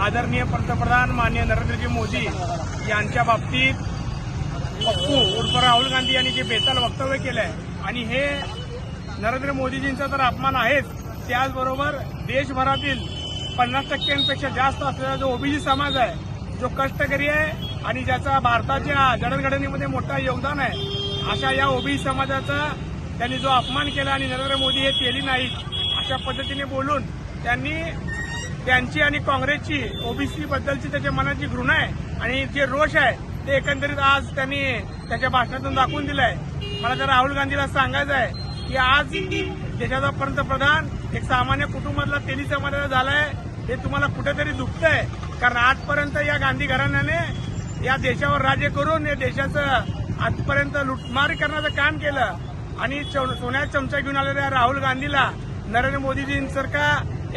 आदरणीय पंतप्रधान माननीय नरेंद्रजी मोदी यांच्या बाबतीत पप्पू उर्फ राहुल गांधी यांनी जे बेताल वक्तव्य केलं आहे आणि हे नरेंद्र मोदीजींचा तर अपमान आहेच त्याचबरोबर देशभरातील पन्नास टक्क्यांपेक्षा जास्त असलेला जो ओबीसी समाज आहे जो कष्टकरी आहे आणि ज्याचा भारताच्या जडणघडणीमध्ये मोठा योगदान आहे अशा या ओबीसी समाजाचा त्यांनी जो अपमान केला आणि नरेंद्र मोदी हे केली नाहीत अशा पद्धतीने बोलून त्यांनी त्यांची आणि काँग्रेसची ओबीसी बद्दलची त्याच्या मनाची घृणा आहे आणि जे रोष आहे ते एकंदरीत आज त्यांनी त्याच्या भाषणातून दाखवून दिलंय. मला तर राहुल गांधीला सांगायचं आहे की आज देशाचा पंतप्रधान एक सामान्य कुटुंबातला तेली समाजाचा झालाय हे तुम्हाला कुठेतरी दुखतंय. कारण आजपर्यंत या गांधी घराण्याने या देशावर राज्य करून या देशाचं आजपर्यंत लुटमार करण्याचं काम केलं. आणि सोन्यात चमचा घेऊन आलेल्या राहुल गांधीला नरेंद्र मोदीजींसारखा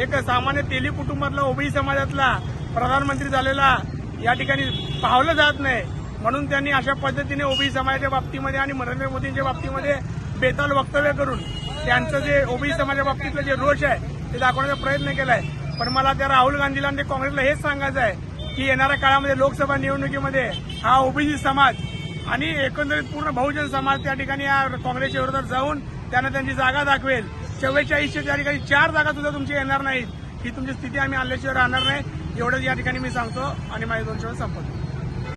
एक सामान्य तेली कुटुंबातला ओबी समाजातला प्रधानमंत्री झालेला या ठिकाणी पावलं जात नाही. म्हणून त्यांनी अशा पद्धतीने ओबी समाजाच्या बाबतीमध्ये आणि नरेंद्र मोदींच्या बाबतीमध्ये बेताल वक्तव्य करून त्यांचं जे ओबी समाजाच्या बाबतीतलं जे रोष आहे ते दाखवण्याचा प्रयत्न केलाय. पण मला त्या राहुल गांधीला आणि काँग्रेसला हेच सांगायचं आहे की येणाऱ्या काळामध्ये लोकसभा निवडणुकीमध्ये हा ओबीसी समाज आणि एकंदरीत पूर्ण बहुजन समाज त्या ठिकाणी या काँग्रेसच्या विरोधात जाऊन त्यांना त्यांची जागा दाखवेल. चव्वेचाळीसच्या त्या ठिकाणी चार जागा सुद्धा तुमची येणार नाहीत ही तुमची स्थिती आम्ही आणल्याशिवाय राहणार नाही. एवढंच या ठिकाणी मी सांगतो आणि माझे दोन शब्द संपवतो.